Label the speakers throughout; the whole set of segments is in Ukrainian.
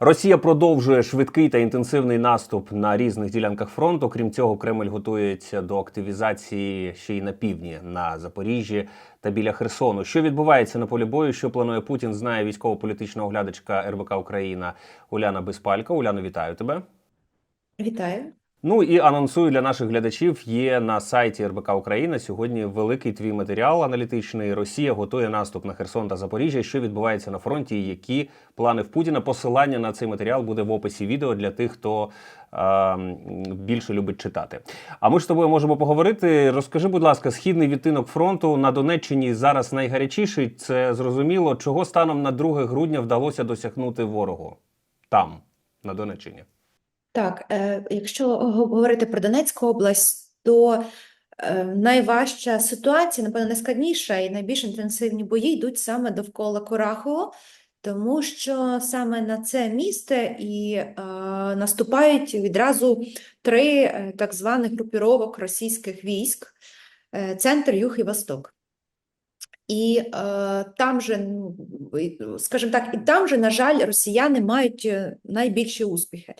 Speaker 1: Росія продовжує швидкий та інтенсивний наступ на різних ділянках фронту. Крім цього, Кремль готується до активізації ще й на півдні на Запоріжжі та біля Херсону. Що відбувається на полі бою? Що планує Путін? Знає військово-політична оглядачка РБК Україна Уляна Безпалько. Уляно, вітаю тебе.
Speaker 2: Вітаю.
Speaker 1: Ну і анонсую для наших глядачів. Є на сайті РБК Україна сьогодні великий твій матеріал аналітичний. Росія готує наступ на Херсон та Запоріжжя. Що відбувається на фронті? і Які плани в Путіна? Посилання на цей матеріал буде в описі відео для тих, хто е, більше любить читати. А ми ж з тобою можемо поговорити. Розкажи, будь ласка, східний відтинок фронту на Донеччині зараз найгарячіший. Це зрозуміло, чого станом на 2 грудня вдалося досягнути ворогу там, на Донеччині.
Speaker 2: Так, е, якщо говорити про Донецьку область, то е, найважча ситуація, напевно, найскладніша і найбільш інтенсивні бої йдуть саме довкола Курахового, тому що саме на це місце і е, наступають відразу три е, так званих групіровок російських військ: е, центр, юг і восток. І е, там же, ну, скажімо так, і там же, на жаль, росіяни мають е, найбільші успіхи.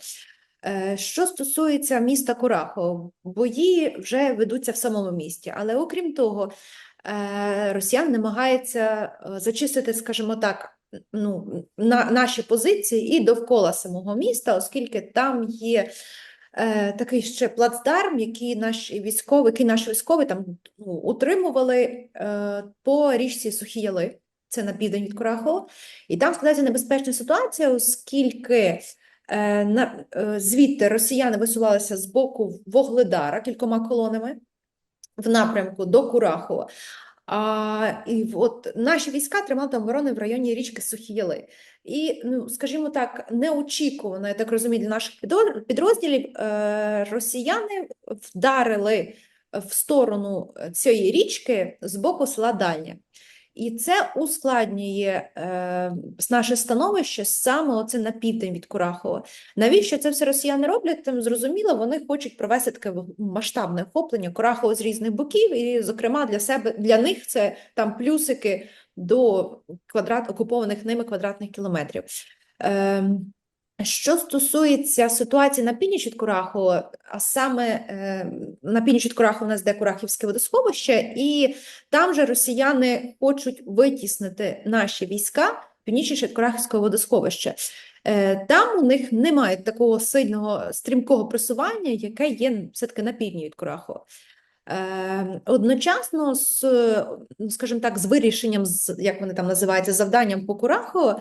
Speaker 2: Е, Що стосується міста Курахово, бої вже ведуться в самому місті, але окрім того, е, росіян намагаються е, зачистити, скажімо так, ну, на, наші позиції і довкола самого міста, оскільки там є такий ще плацдарм, який наші військові, який наші військові там ну, утримували е, по річці Сухі Яли, це на південь від Курахова, і там складається небезпечна ситуація, оскільки звідти росіяни висувалися з боку Вогледара кількома колонами в напрямку до Курахова. А, і от наші війська тримали там оборони в районі річки Сухіяли. І, ну, скажімо так, неочікувано, я так розумію, для наших підрозділів е, росіяни вдарили в сторону цієї річки з боку села Дальнє. І це ускладнює е, наше становище саме оце на південь від Курахова. Навіщо це все росіяни роблять? Тим зрозуміло, вони хочуть провести таке масштабне охоплення Курахова з різних боків, і, зокрема, для себе для них це там плюсики до квадрат окупованих ними квадратних кілометрів. Ем, що стосується ситуації на північ від Курахова, а саме е, на північ від Курахова у нас де Курахівське водосховище, і там же росіяни хочуть витіснити наші війська північніше від Курахівського водосховища. Е, Там у них немає такого сильного стрімкого просування, яке є все-таки на півдні від Курахова. Е, Одночасно з, ну, скажімо так, з вирішенням, з, як вони там називаються, завданням по Курахову, ем,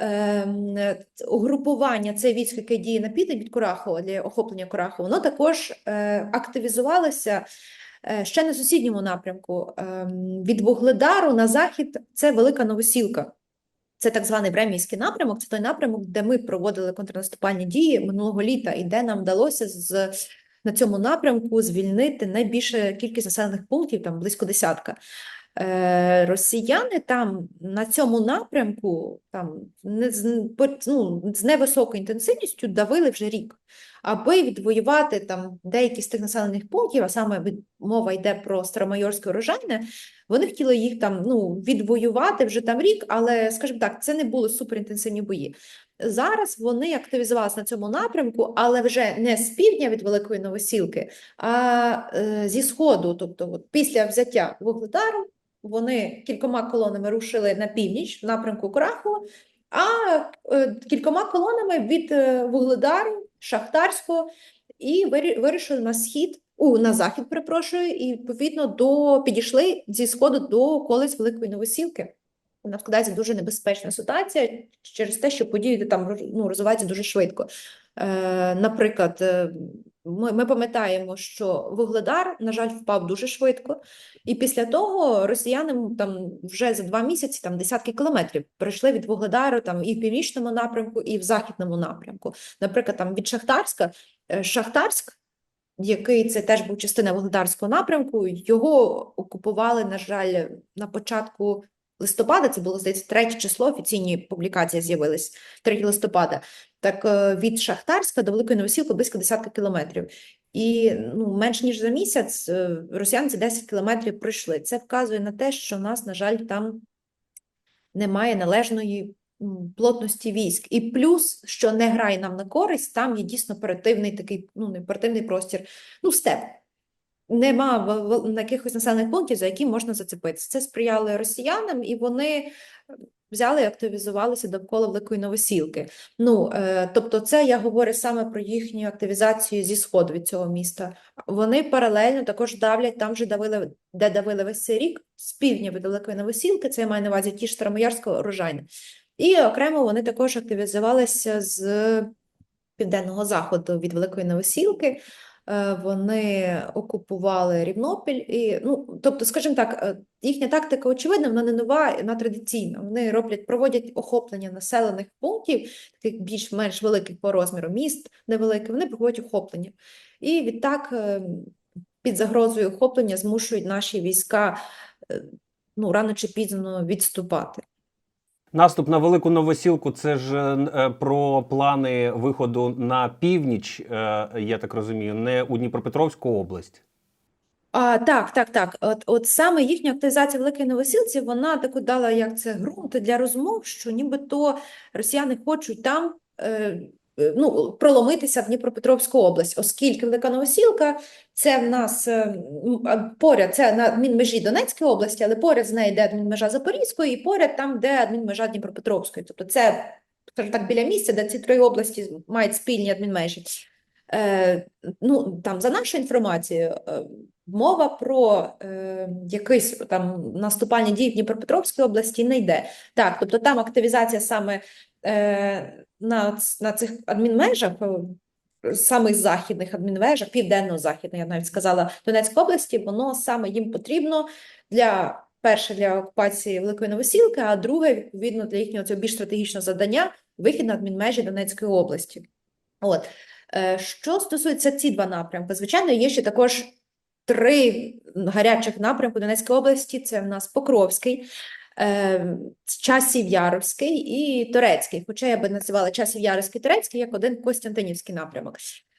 Speaker 2: е, угрупування це військ, яке діє на південь від Курахова для охоплення Курахова, воно також е, активізувалося е, ще на сусідньому напрямку. Ем, Від Вугледару на захід це Велика Новосілка. Це так званий Бремійський напрямок, це той напрямок, де ми проводили контрнаступальні дії минулого літа, і де нам вдалося з, на цьому напрямку звільнити найбільше кількість населених пунктів, там близько десятка. Е, росіяни там на цьому напрямку там не з, ну, з невисокою інтенсивністю давили вже рік, аби відвоювати там деякі з тих населених пунктів, а саме мова йде про Старомайорське урожайне, вони хотіли їх там ну, відвоювати вже там рік, але, скажімо так, це не були суперінтенсивні бої. Зараз вони активізувалися на цьому напрямку, але вже не з півдня від Великої Новосілки, а е, зі сходу. Тобто, от після взяття Вугледару вони кількома колонами рушили на північ в напрямку Курахова, а е, кількома колонами від е, Вугледару, Шахтарського і вирішили на схід, у, на захід, перепрошую, і відповідно до підійшли зі сходу до околиць Великої Новосілки. Вона складається дуже небезпечна ситуація через те, що події там ну, розвиваються дуже швидко. Е, наприклад, ми, ми пам'ятаємо, що Вугледар, на жаль, впав дуже швидко, і після того росіяни там вже за два місяці там десятки кілометрів пройшли від Вугледару там і в північному напрямку, і в західному напрямку. Наприклад, там від Шахтарська, е, Шахтарськ, який це теж був частина Вугледарського напрямку, його окупували, на жаль, на початку листопада, це було, здається, третє число, офіційні публікації з'явились 3 листопада. Так е, від Шахтарська до Великої Новосілки близько десятка кілометрів. І ну, менш ніж за місяць е, росіяни ці 10 кілометрів пройшли. Це вказує на те, що в нас, на жаль, там немає належної плотності військ. І плюс, що не грає нам на користь, там є дійсно оперативний такий, ну, не оперативний простір, ну, степ. Нема якихось населених пунктів, за які можна зацепитися. Це сприяло росіянам, і вони взяли і активізувалися довкола Великої Новосілки. Ну, е, тобто, це я говорю саме про їхню активізацію зі сходу від цього міста. Вони паралельно також давлять там, же давили, де давили весь цей рік, з півдня від Великої Новосілки, це я маю на увазі ті ж Старомоярського урожайне. І окремо вони також активізувалися з південного заходу від Великої Новосілки. Е, Вони окупували Рівнопіль і ну, тобто, скажімо так, е, їхня тактика очевидна, вона не нова, вона традиційна. Вони роблять, проводять охоплення населених пунктів, таких більш-менш великих по розміру міст, невеликих, вони проводять охоплення. І відтак е, під загрозою охоплення змушують наші війська ну, рано чи пізно відступати.
Speaker 1: Наступ на велику новосілку це ж е, про плани виходу на північ, е, я так розумію, не у Дніпропетровську область.
Speaker 2: А, так, так, так. От, от саме їхня активізація Великої Новосілці, вона таку дала, як це, ґрунт для розмов, що нібито росіяни хочуть там е, е, ну, проломитися в Дніпропетровську область, оскільки Велика Новосілка це в нас е, поряд, це на адмінмежі Донецької області, але поряд з нею йде адмінмежа Запорізької, і поряд там, де адмінмежа Дніпропетровської. Тобто це, скажімо так, біля місця, де ці три області мають спільні адмінмежі. Е, ну, там, за нашою інформацією, е, мова про е, якісь там наступальні дії в Дніпропетровській області не йде. Так, тобто там активізація саме е, на, на цих адмінмежах, е, самих західних адмінмежах, південно-західних, я навіть сказала, Донецької області, воно саме їм потрібно для перше для окупації Великої Новосілки, а друге, відповідно, для їхнього цього більш стратегічного завдання вихід на адмінмежі Донецької області. От. Е, Що стосується ці два напрямки, звичайно, є ще також три гарячих напрямки Донецької області. Це в нас Покровський, е, Часів Яровський і Торецький. Хоча я би називала Часів Яровський Торецький як один Костянтинівський напрямок.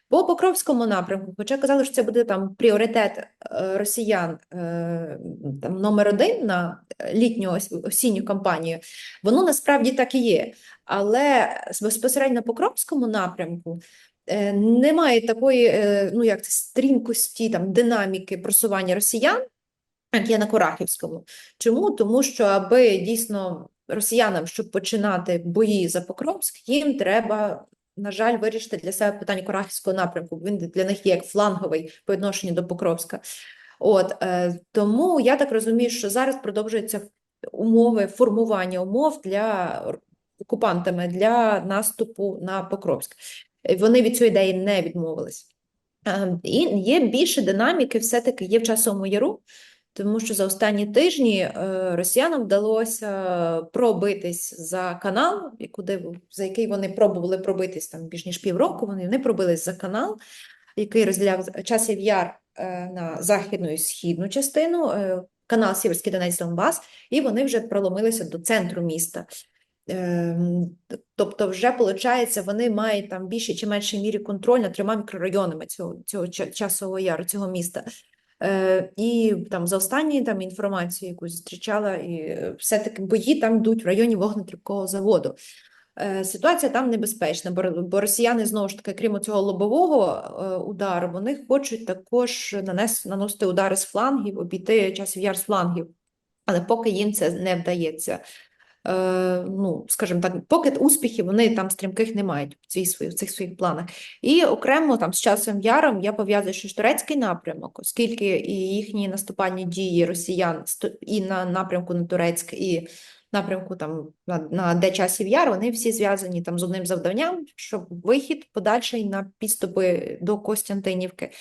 Speaker 2: По Покровському напрямку, хоча казали, що це буде там пріоритет е, росіян е, там, номер один на літню осінню кампанію, воно насправді так і є. Але безпосередньо на Покровському напрямку е, немає такої, е, ну як стрімкості, там, динаміки просування росіян, як є на Курахівському. Чому? Тому що аби дійсно росіянам, щоб починати бої за Покровськ, їм треба, на жаль, вирішити для себе питання Курахівського напрямку. Він для них є як фланговий по відношенню до Покровська. От, е, тому я так розумію, що зараз продовжуються умови, формування умов для окупантами для наступу на Покровськ. Вони від цієї ідеї не відмовились. Е, І є більше динаміки, все-таки є в часовому яру, тому що за останні тижні е, росіянам вдалося пробитись за канал, і куди, за який вони пробували пробитись там більш ніж півроку. Вони не пробились за канал, який розділяв часів яр е, на західну і східну частину, е, канал Сіверський Донець Донбас, і вони вже проломилися до центру міста. Ем, Тобто, вже виходить, вони мають там більше чи меншій мірі контроль над трьома мікрорайонами цього, цього часового яру, цього міста. Е, і там за останні там інформацію, яку зустрічала, і е, все-таки бої там йдуть в районі вогнетрібкового заводу. Е, Ситуація там небезпечна, бо, бо росіяни знову ж таки, крім цього лобового е, удару, вони хочуть також нанес, наносити удари з флангів, обійти часів яр з флангів, але поки їм це не вдається. Е, ну, скажімо так, поки успіхів вони там стрімких не мають в, цій, свої- в цих своїх планах. І окремо там з часом яром я пов'язую, що турецький напрямок, оскільки і їхні наступальні дії росіян і на напрямку на Турецьк, і напрямку там на, на де часів яр, вони всі зв'язані там з одним завданням, щоб вихід подальший на підступи до Костянтинівки.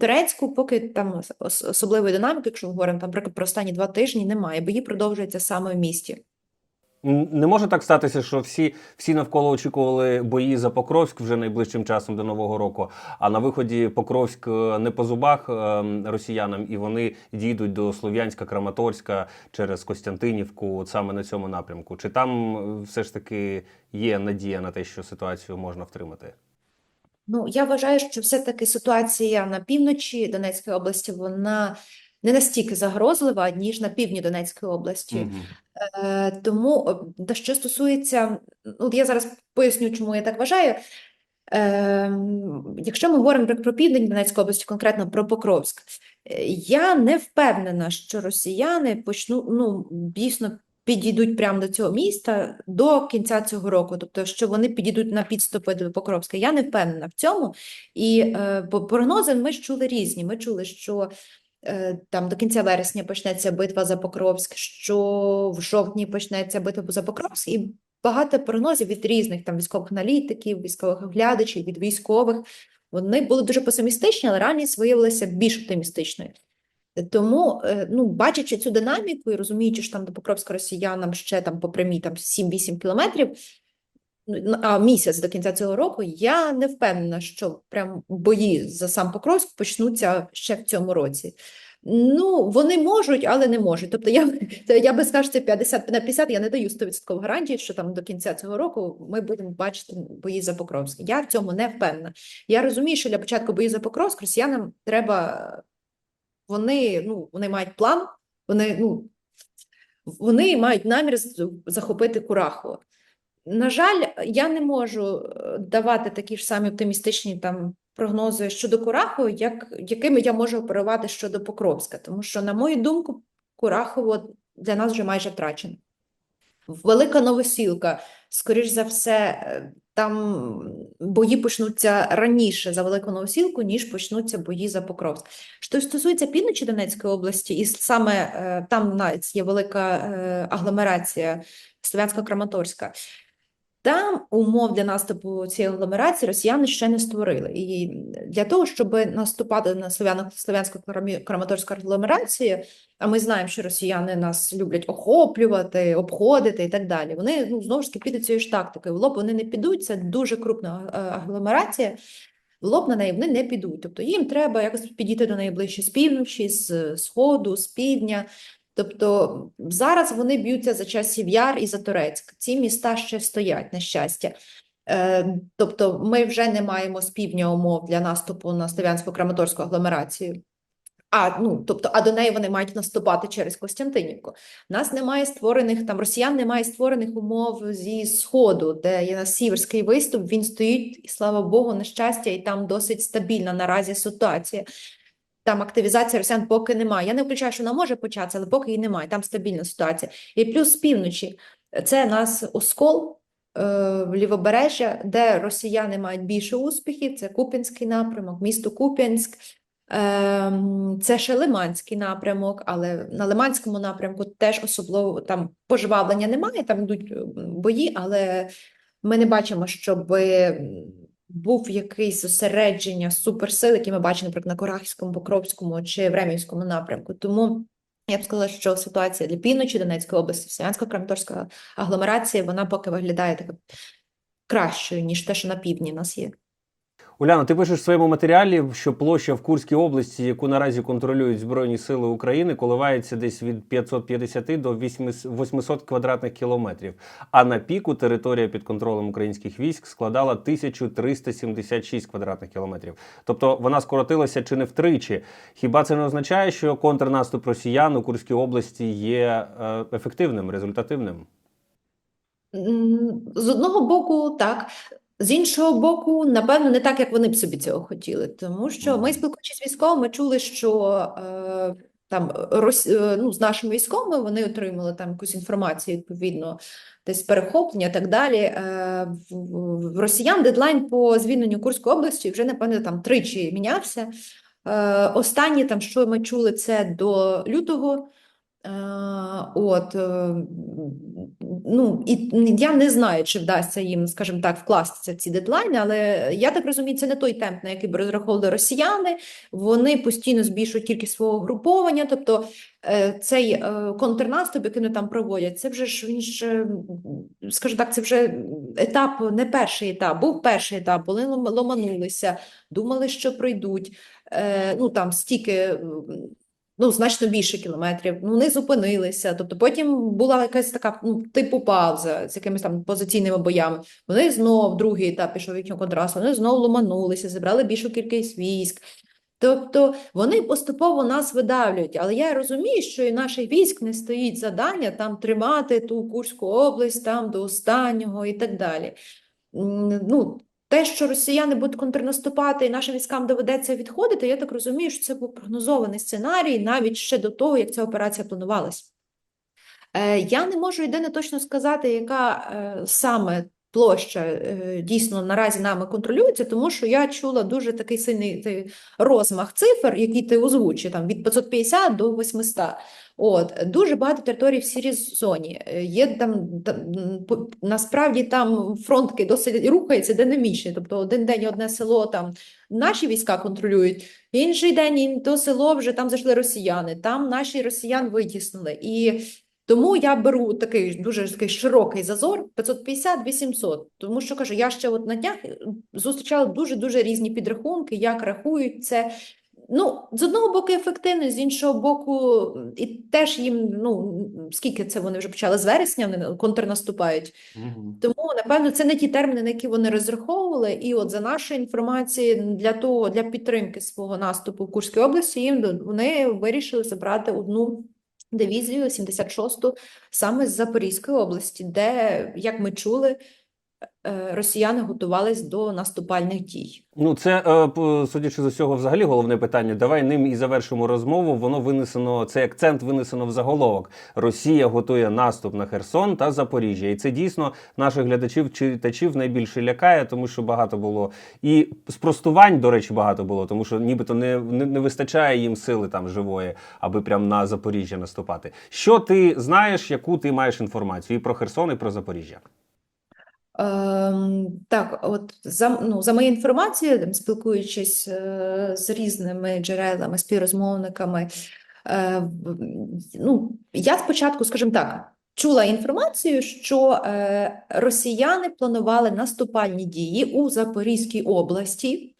Speaker 2: Турецьку поки там особливої динаміки, якщо ми говоримо там, про останні два тижні, немає. Бої продовжуються саме в місті.
Speaker 1: Не може так статися, що всі, всі навколо очікували бої за Покровськ вже найближчим часом до Нового року. А на виході Покровськ е, не по зубах е, росіянам, і вони дійдуть до Слов'янська, Краматорська через Костянтинівку, от саме на цьому напрямку. Чи там е, все ж таки є надія на те, що ситуацію можна втримати?
Speaker 2: Ну, я вважаю, що все-таки ситуація на півночі Донецької області, вона не настільки загрозлива, ніж на півдні Донецької області. Е, Тому, е, та що стосується, от я зараз поясню, чому я так вважаю. Ем, Якщо ми говоримо про, південь Донецької області, конкретно про Покровськ, е, я не впевнена, що росіяни почнуть, ну, дійсно підійдуть прямо до цього міста до кінця цього року, тобто, що вони підійдуть на підступи до Покровська. Я не впевнена в цьому. І е, прогнози ми ж чули різні. Ми чули, що е, там до кінця вересня почнеться битва за Покровськ, що в жовтні почнеться битва за Покровськ, і багато прогнозів від різних там військових аналітиків, військових оглядачів, від військових. Вони були дуже песимістичні, але реальність виявилася більш оптимістичною. Тому, е, ну, бачачи цю динаміку і розуміючи, що там до Покровська росіянам ще там по прямій там 7-8 кілометрів, а місяць до кінця цього року, я не впевнена, що прям бої за сам Покровськ почнуться ще в цьому році. Ну, вони можуть, але не можуть. Тобто я, я би сказав, це 50 на 50, я не даю 100% гарантії, що там до кінця цього року ми будемо бачити бої за Покровськ. Я в цьому не впевнена. Я розумію, що для початку бої за Покровськ росіянам треба, вони, ну, вони мають план, вони, ну, вони мають намір захопити Курахово. На жаль, я не можу е, давати такі ж самі оптимістичні там прогнози щодо Курахово, як, якими я можу оперувати щодо Покровська, тому що, на мою думку, Курахово для нас вже майже втрачено. Велика Новосілка, скоріш за все, е, там бої почнуться раніше за Велику Новосілку, ніж почнуться бої за Покровськ. Що стосується півночі Донецької області, і саме е, там навіть є велика агломерація Слов'янсько-Краматорська. Там умов для наступу цієї агломерації росіяни ще не створили. І для того, щоб наступати на слов'яно- слов'янсько-краматорську агломерацію, а ми знаємо, що росіяни нас люблять охоплювати, обходити і так далі. Вони ну, знову ж таки підуть цією ж тактикою. В лоб вони не підуть, це дуже крупна е, агломерація. В лоб на неї вони не підуть. Тобто їм треба якось підійти до неї ближче з півночі, з сходу, з півдня. Тобто зараз вони б'ються за часів Яр і за Торецьк. Ці міста ще стоять, на щастя. Е, тобто ми вже не маємо з півдня умов для наступу на Слов'янсько-Краматорську агломерацію. А, ну, тобто, а до неї вони мають наступати через Костянтинівку. У нас немає створених, там росіян немає створених умов зі Сходу, де є на сіверський виступ, він стоїть, і слава Богу, на щастя, і там досить стабільна наразі ситуація. Там активізації росіян поки немає. Я не виключаю, що вона може початися, але поки її немає. Там стабільна ситуація. І плюс з півночі це нас Оскол, е, лівобережжя, де росіяни мають більше успіхів. Це Куп'янський напрямок, місто Куп'янськ. Ем, Це ще Лиманський напрямок, але на Лиманському напрямку теж особливо там пожвавлення немає, там йдуть бої, але ми не бачимо, щоб був якийсь зосередження суперсил, які ми бачимо, наприклад, на Корахівському, Покровському чи Времівському напрямку. Тому я б сказала, що ситуація для півночі Донецької області, Слов'янсько-Краматорська агломерація, вона поки виглядає так кращою, ніж те, що на півдні нас є.
Speaker 1: Уляна, ти пишеш в своєму матеріалі, що площа в Курській області, яку наразі контролюють Збройні Сили України, коливається десь від 550 до 800 квадратних кілометрів. А на піку територія під контролем українських військ складала 1376 квадратних кілометрів. Тобто вона скоротилася чи не втричі. Хіба це не означає, що контрнаступ росіян у Курській області є е, ефективним, результативним?
Speaker 2: З одного боку, так. З іншого боку, напевно, не так, як вони б собі цього хотіли. Тому що ми, спілкуючись з військовими, чули, що е, там рос, е, ну, з нашими військовими вони отримали там якусь інформацію, відповідно, десь перехоплення і так далі. Е, в, росіян дедлайн по звільненню Курської області вже, напевно, там тричі мінявся. Е, останнє, там, що ми чули, це до лютого. Е, От, е, ну, і я не знаю, чи вдасться їм, скажімо так, вкластися в ці дедлайни, але я так розумію, це не той темп, на який б розраховували росіяни. Вони постійно збільшують кількість свого груповання, тобто е, цей контрнаступ, який вони там проводять, це вже ж він ж, скажімо так, це вже етап, не перший етап, був перший етап, вони ломанулися, думали, що пройдуть. Ну, там стільки ну, значно більше кілометрів, ну, не зупинилися. Тобто потім була якась така, ну, типу пауза з якимись там позиційними боями. Вони знов, другий етап пішов їхнього контрасту, вони знов ломанулися, зібрали більшу кількість військ. Тобто вони поступово нас видавлюють, але я розумію, що і наших військ не стоїть завдання там тримати ту Курську область там до останнього і так далі. Ну, те, що росіяни будуть контрнаступати і нашим військам доведеться відходити, я так розумію, що це був прогнозований сценарій навіть ще до того, як ця операція планувалась. Е, Я не можу єдине точно сказати, яка е, саме площа е, дійсно наразі нами контролюється, тому що я чула дуже такий сильний розмах цифр, які ти озвучив, там від 550 до 800. От дуже багато територій в сірій зоні. Е, Є там, насправді там фронтки досить рухаються динамічні. Тобто один день одне село там наші війська контролюють, інший день то село вже там зайшли росіяни. Там наші росіян витіснили. І тому я беру такий дуже такий широкий зазор 550-800. Тому що кажу, я ще от на днях е, зустрічала дуже дуже різні підрахунки, як рахують це. Ну, з одного боку, ефективно, з іншого боку, і теж їм, ну скільки це вони вже почали з вересня, вони контрнаступають. Тому, напевно, це не ті терміни, на які вони розраховували. І от за нашою інформацією, для того, для підтримки свого наступу в Курській області, їм вони вирішили забрати одну дивізію 76-ту саме з Запорізької області, де, як ми чули, росіяни готувались до наступальних дій.
Speaker 1: Ну, це, е, судячи з усього, взагалі головне питання. Давай ним і завершимо розмову. Воно винесено, цей акцент винесено в заголовок. Росія готує наступ на Херсон та Запоріжжя. І це дійсно наших глядачів читачів найбільше лякає, тому що багато було і спростувань, до речі, багато було, тому що нібито не, не, не вистачає їм сили там живої, аби прям на Запоріжжя наступати. Що ти знаєш, яку ти маєш інформацію і про Херсон, і про Запоріжжя?
Speaker 2: Ем, так, от за, ну, за моєю інформацією, там, спілкуючись е, з різними джерелами, співрозмовниками, е, ну, я спочатку, скажімо так, чула інформацію, що е, росіяни планували наступальні дії у Запорізькій області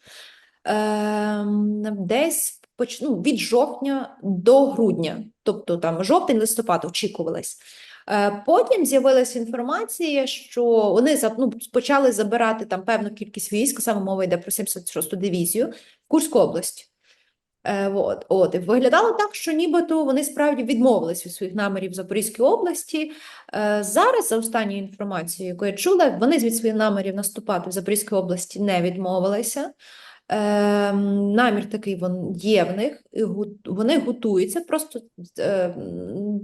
Speaker 2: ем, десь ну, від жовтня до грудня, тобто там жовтень-листопад очікувалось. Е, Потім з'явилася інформація, що вони ну, почали забирати там певну кількість військ, саме мова йде про 76-ту дивізію, в Курську область. Е, от, от, виглядало так, що нібито вони справді відмовились від своїх намірів в Запорізькій області. Е, зараз, за останньою інформацією, яку я чула, вони від своїх намірів наступати в Запорізькій області не відмовилися. Е, намір такий є в них, і вони готуються, просто е,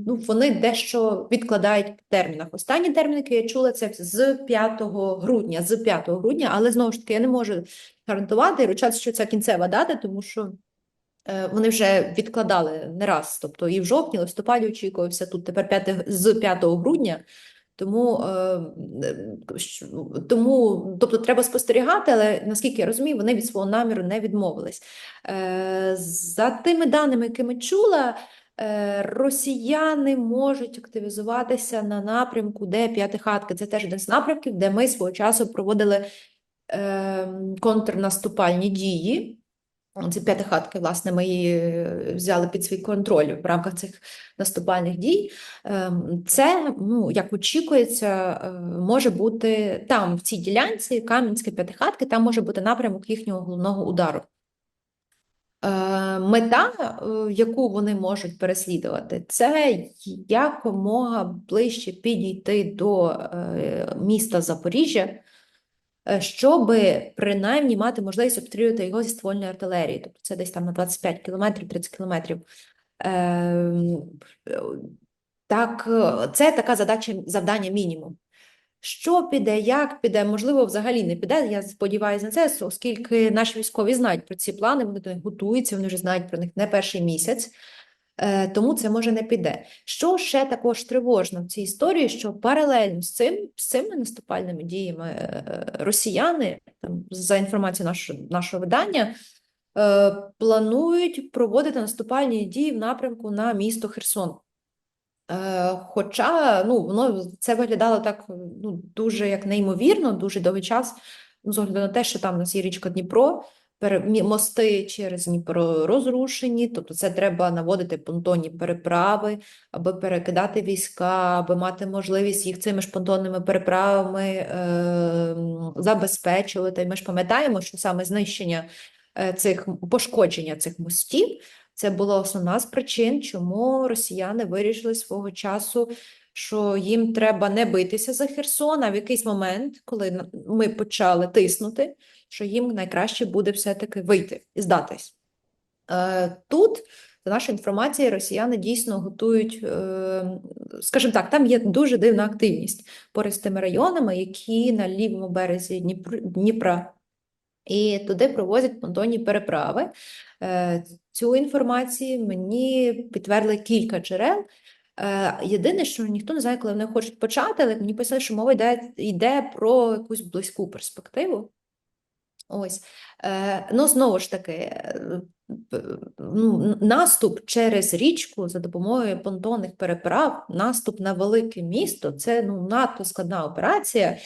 Speaker 2: ну, вони дещо відкладають в термінах. Останні терміни, які я чула, це з 5 грудня, з 5 грудня, але знову ж таки я не можу гарантувати і ручатися, що це кінцева дата, тому що е, вони вже відкладали не раз, тобто і в жовтні, листопаді очікувався тут тепер 5, з 5 грудня. Тому, е, е, тому, тобто треба спостерігати, але наскільки я розумію, вони від свого наміру не відмовились. Е, За тими даними, якими чула, е, росіяни можуть активізуватися на напрямку, де п'ятихатки. Це теж один з напрямків, де ми свого часу проводили е, контрнаступальні дії. Ці п'ятихатки, власне, ми її е, взяли під свій контроль в рамках цих наступальних дій. Ем, Це, ну, як очікується, е, може бути там, в цій ділянці, Кам'янське п'ятихатки, там може бути напрямок їхнього головного удару. Е, Мета, яку вони можуть переслідувати, це якомога ближче підійти до міста Запоріжжя, щоб принаймні мати можливість обстрілювати його зі ствольної артилерії. Тобто це десь там на 25 кілометрів, 30 кілометрів. Ем, е, Так, е, це така задача, завдання мінімум. Що піде, як піде, можливо, взагалі не піде. Я сподіваюся на це, оскільки наші військові знають про ці плани, вони до них готуються, вони вже знають про них не перший місяць, е, тому це може не піде. Що ще також тривожно в цій історії, що паралельно з цим, з цими наступальними діями е, росіяни, там, за інформацією нашого, нашого видання, е, планують проводити наступальні дії в напрямку на місто Херсон. Е, Хоча ну, воно це виглядало так ну, дуже як неймовірно, дуже довгий час, ну, з огляду на те, що там у нас є річка Дніпро, мости через Дніпро розрушені, тобто це треба наводити понтонні переправи, аби перекидати війська, аби мати можливість їх цими ж понтонними переправами е, забезпечувати. Ми ж пам'ятаємо, що саме знищення е, цих пошкодження цих мостів. Це була основна з причин, чому росіяни вирішили свого часу, що їм треба не битися за Херсон, а в якийсь момент, коли ми почали тиснути, що їм найкраще буде все-таки вийти і здатись. Е, Тут, за нашою інформацією, росіяни дійсно готують, е, скажімо так, там є дуже дивна активність поряд з тими районами, які на лівому березі Дніпра, і туди провозять понтонні переправи. Е, Цю інформацію мені підтвердили кілька джерел. Єдине, що ніхто не знає, коли вони хочуть почати, але мені писали, що мова йде, йде про якусь близьку перспективу. Ось. Е, ну, знову ж таки, е, ну, наступ через річку за допомогою понтонних переправ, наступ на велике місто це ну, надто складна операція.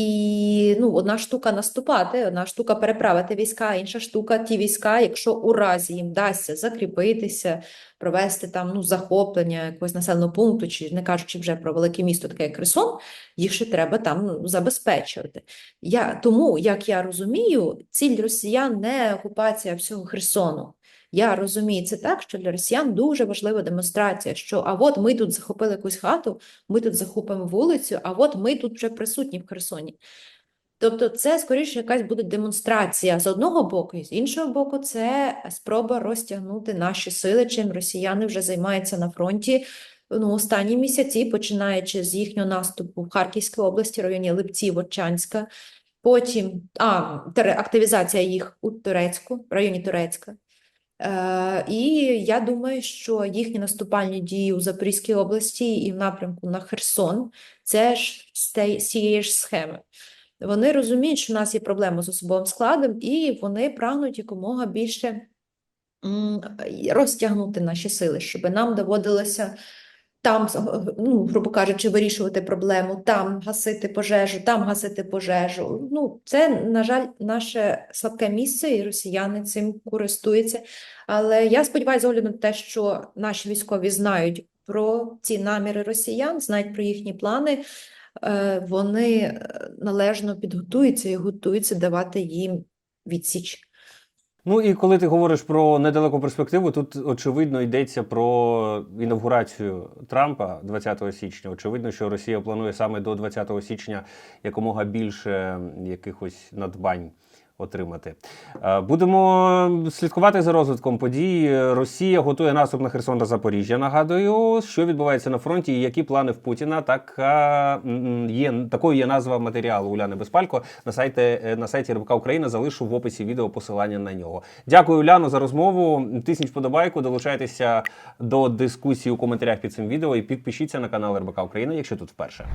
Speaker 2: І ну, одна штука наступати, одна штука переправити війська, інша штука ті війська, якщо у разі їм вдасться закріпитися, провести там ну, захоплення якогось населеного пункту, чи не кажучи вже про велике місто, таке як Херсон, їх ще треба там ну, забезпечувати. Я, тому, як я розумію, ціль росіян не окупація всього Херсону. Я розумію це так, що для росіян дуже важлива демонстрація, що а от ми тут захопили якусь хату, ми тут захопимо вулицю, а от ми тут вже присутні в Херсоні. Тобто це, скоріше, якась буде демонстрація з одного боку, і з іншого боку, це спроба розтягнути наші сили, чим росіяни вже займаються на фронті ну, останні місяці, починаючи з їхнього наступу в Харківській області, районі Липці, Вовчанська, потім а, активізація їх у Турецьку, в районі Турецька. Е, і я думаю, що їхні наступальні дії у Запорізькій області і в напрямку на Херсон це ж з цієї ж схеми. Вони розуміють, що в нас є проблема з особовим складом, і вони прагнуть якомога більше розтягнути наші сили, щоб нам доводилося там, ну, грубо кажучи, вирішувати проблему, там гасити пожежу, там гасити пожежу. Ну, це, на жаль, наше слабке місце, і росіяни цим користуються. Але я сподіваюся, з огляду на те, що наші військові знають про ці наміри росіян, знають про їхні плани, е, вони е, належно підготуються і готуються давати їм відсіч.
Speaker 1: Ну і коли ти говориш про недалеку перспективу, тут очевидно йдеться про інавгурацію Трампа 20 січня. Очевидно, що Росія планує саме до 20 січня якомога більше якихось надбань отримати. Е, Будемо слідкувати за розвитком подій. Росія готує наступ на Херсон та Запоріжжя. Нагадую, що відбувається на фронті і які плани в Путіна. Така м, є такою є назва матеріалу Уляни Безпалько на сайті е, на сайті РБК Україна. Залишу в описі відео посилання на нього. Дякую, Уляно, за розмову. Тисніть вподобайку, долучайтеся до дискусії у коментарях під цим відео і підпишіться на канал РБК Україна, якщо тут вперше.